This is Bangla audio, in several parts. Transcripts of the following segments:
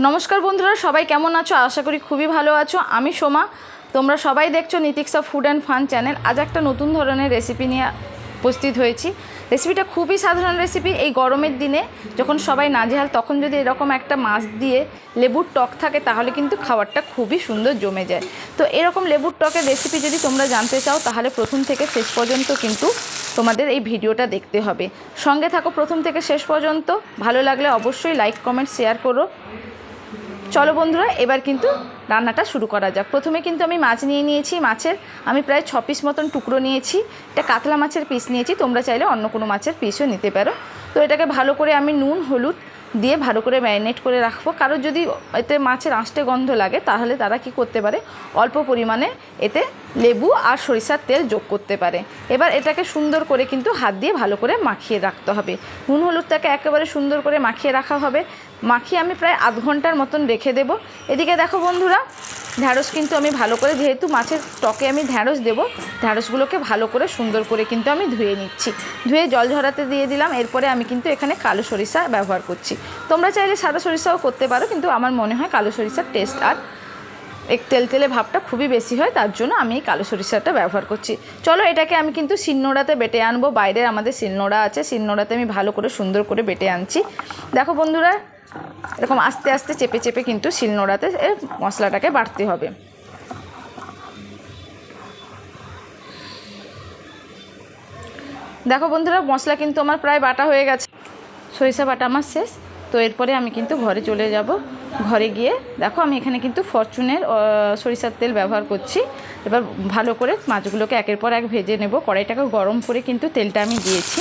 নমস্কার বন্ধুরা, সবাই কেমন আছো? আশা করি খুবই ভালো আছো। আমি সোমা। তোমরা সবাই দেখছ Nitiksha food and fun channel আজ একটা নতুন ধরনের রেসিপি নিয়ে উপস্থিত হয়েছি। রেসিপিটা খুবই সাধারণ রেসিপি এই গরমের দিনে যখন সবাই নাজেহাল, তখন যদি এরকম একটা মাছ দিয়ে লেবুর টক থাকে, তাহলে কিন্তু খাবারটা খুবই সুন্দর জমে যায়। তো এরকম লেবুর টকের রেসিপি যদি তোমরা জানতে চাও, তাহলে প্রথম থেকে শেষ পর্যন্ত কিন্তু তোমাদের এই ভিডিওটা দেখতে হবে। সঙ্গে থাকো প্রথম থেকে শেষ পর্যন্ত। ভালো লাগলে অবশ্যই লাইক কমেন্ট শেয়ার করো। চলো বন্ধুরা, এবার কিন্তু রান্নাটা শুরু করা যাক। প্রথমে কিন্তু আমি মাছ নিয়ে নিয়েছি। মাছের আমি প্রায় ছ পিস মতন টুকরো নিয়েছি। এটা কাতলা মাছের পিস নিয়েছি। তোমরা চাইলে অন্য কোনো মাছের পিসও নিতে পারো। তো এটাকে ভালো করে আমি নুন, হলুদ দিয়ে ভালো করে ম্যারিনেট করে রাখব। কারও যদি এতে মাছের আঁশটে গন্ধ লাগে, তাহলে তারা কি করতে পারে? অল্প পরিমাণে এতে লেবু আর সরিষার তেল যোগ করতে পারে। এবার এটাকে সুন্দর করে কিন্তু হাত দিয়ে ভালো করে মাখিয়ে রাখতে হবে। নুন, হলুদটাকে একেবারে সুন্দর করে মাখিয়ে রাখা হবে। মাখিয়ে আমি প্রায় আধ ঘণ্টার মতন রেখে দেবো। এদিকে দেখো বন্ধুরা, ঢ্যাঁড়স কিন্তু আমি ভালো করে, যেহেতু মাছের টকে আমি ঢ্যাঁড়স দেবো, ঢ্যাঁড়সগুলোকে ভালো করে, সুন্দর করে কিন্তু আমি ধুয়ে নিচ্ছি। ধুয়ে জল ঝরাতে দিয়ে দিলাম, এরপরে আমি কিন্তু এখানে কালো সরিষা ব্যবহার করছি। তোমরা চাইলে সাদা সরিষাও করতে পারো, কিন্তু আমার মনে হয় কালো সরিষার টেস্ট আর এক তেল তেলে ভাবটা খুবই বেশি হয়, তার জন্য আমি এই কালো সরিষাটা ব্যবহার করছি। চলো এটাকে আমি কিন্তু শিলনোড়াতে বেটে আনব, বাইরে আমাদের শিলনোড়া আছে, শিলনোড়াতে আমি ভালো করে, সুন্দর করে বেটে আনছি। দেখো বন্ধুরা এরকম আস্তে আস্তে চেপে চেপে কিন্তু শিলনোড়াতে এর মশলাটাকে বাড়তে হবে। দেখো বন্ধুরা, মশলা কিন্তু আমার প্রায় বাটা হয়ে গেছে। সরিষা বাটা আমার শেষ, তো এরপরে আমি কিন্তু ঘরে চলে যাব। ঘরে গিয়ে, দেখো আমি এখানে কিন্তু ফরচুনের সরিষার তেল ব্যবহার করছি। এবার ভালো করে মাছগুলোকে একের পর এক ভেজে নেব। কড়াইটাকে গরম করে কিন্তু তেলটা আমি দিয়েছি।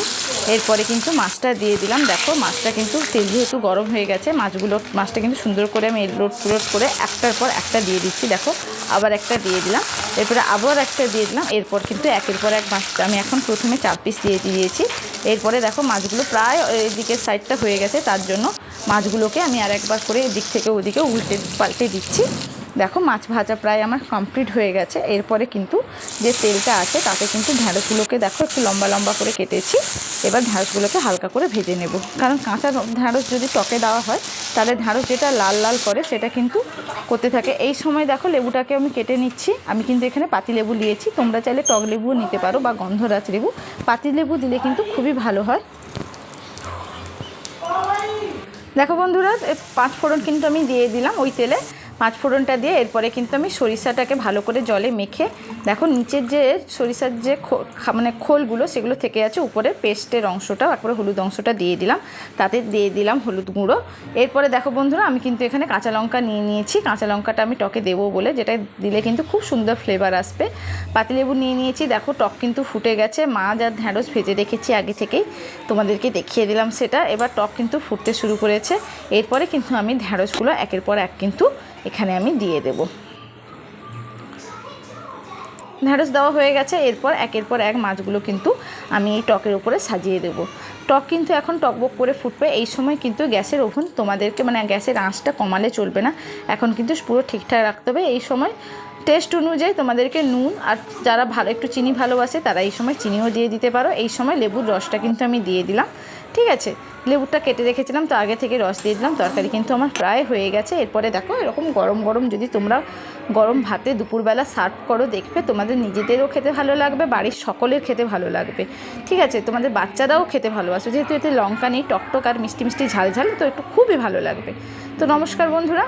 এরপরে কিন্তু মাছটা দিয়ে দিলাম। দেখো, মাছটা কিন্তু তেল যেহেতু গরম হয়ে গেছে, মাছগুলো, মাছটা কিন্তু সুন্দর করে আমি এলোট পুলোট করে একটার পর একটা দিয়ে দিচ্ছি। দেখো, আবার একটা দিয়ে দিলাম। এরপরে আবার একটা দিয়ে দিলাম। এরপর কিন্তু একের পর এক মাছটা আমি এখন প্রথমে চার পিস দিয়ে দিয়েছি। এরপরে দেখো, মাছগুলো প্রায় এদিকের সাইডটা হয়ে গেছে, তার জন্য মাছগুলোকে আমি আর একবার করে এদিক থেকে ওদিকে উল্টে পাল্টে দিচ্ছি। দেখো, মাছ ভাজা প্রায় আমার কমপ্লিট হয়ে গেছে। এরপরে কিন্তু যে তেলটা আছে, তাতে কিন্তু ঢ্যাঁড়সগুলোকে দেখো, একটু লম্বা লম্বা করে কেটেছি। এবার ঢ্যাঁড়সগুলোকে হালকা করে ভেজে নেব। কারণ কাঁচা ঢ্যাঁড়স যদি টকে দেওয়া হয়, তাহলে ঢ্যাঁড়স যেটা লাল লাল করে, সেটা কিন্তু করতে থাকে। এই সময় দেখো, লেবুটাকে আমি কেটে নিচ্ছি। আমি কিন্তু এখানে পাতি লেবু নিয়েছি তোমরা চাইলে টক লেবুও নিতে পারো বা গন্ধরাজ লেবু। পাতি লেবু দিলে কিন্তু খুবই ভালো হয়। দেখো বন্ধুরা পাঁচ ফোড়ন কিন্তু আমি দিয়ে দিলাম ওই তেলে। পাঁচ ফোড়নটা দিয়ে এরপরে কিন্তু আমি সরিষাটাকে ভালো করে জলে মেখে, দেখো নিচের যে সরিষার যে মানে খোলগুলো সেগুলো থেকে আছে উপরে পেস্টের অংশটা একবারে হলুদ অংশটা দিয়ে দিলাম, তাতে দিয়ে দিলাম হলুদ গুঁড়ো। এরপরে দেখো বন্ধুরা, আমি কিন্তু এখানে কাঁচা লঙ্কা নিয়ে নিয়েছি, কাঁচা লঙ্কাটা আমি টকে দেবো বলে, যেটা দিলে কিন্তু খুব সুন্দর ফ্লেভার আসবে। পাতিলেবু নিয়ে নিয়েছি, দেখো টক কিন্তু ফুটে গেছে, মাছ আর ঢ্যাঁড়স ভেজে রেখেছি আগে থেকেই, তোমাদেরকে দেখিয়ে দিলাম সেটা। এবার টক কিন্তু ফুটতে শুরু করেছে, এরপরে কিন্তু আমি ঢ্যাঁড়সগুলো একের পর এক কিন্তু এখানে আমি দিয়ে দেব। ঢ্যাঁড়স দেওয়া হয়ে গেছে, এরপর একের পর এক মাছগুলো কিন্তু আমি এই টকের উপরে সাজিয়ে দেব। টক কিন্তু এখন টকবক করে ফুটবে, এই সময় কিন্তু গ্যাসের ওভেন তোমাদেরকে মানে গ্যাসের আঁচটা কমালে চলবে না। এখন কিন্তু পুরো ঠিকঠাক রাখতে হবে, এই সময় টেস্ট অনুযায়ী তোমাদেরকে নুন আর যারা ভালো, একটু চিনি ভালোবাসে তারা এই সময় চিনিও দিয়ে দিতে পারো। এই সময় লেবুর রসটা কিন্তু আমি দিয়ে দিলাম, ঠিক আছে? লেবুটা কেটে রেখেছিলাম তো আগে থেকে রস দিয়ে দিলাম, তরকারি কিন্তু আমার প্রায় হয়ে গেছে। এরপরে দেখো এরকম গরম গরম যদি তোমরা গরম ভাতে দুপুরবেলা সার্ভ করো, দেখবে তোমাদের নিজেদেরও খেতে ভালো লাগবে, বাড়ির সকলের খেতে ভালো লাগবে। ঠিক আছে, তোমাদের বাচ্চারাও খেতে ভালোবাসো। যেহেতু এতে লঙ্কা নেই, টকটক আর মিষ্টি মিষ্টি ঝালঝাল ঝাল, তো একটু খুবই ভালো লাগবে। তো নমস্কার বন্ধুরা।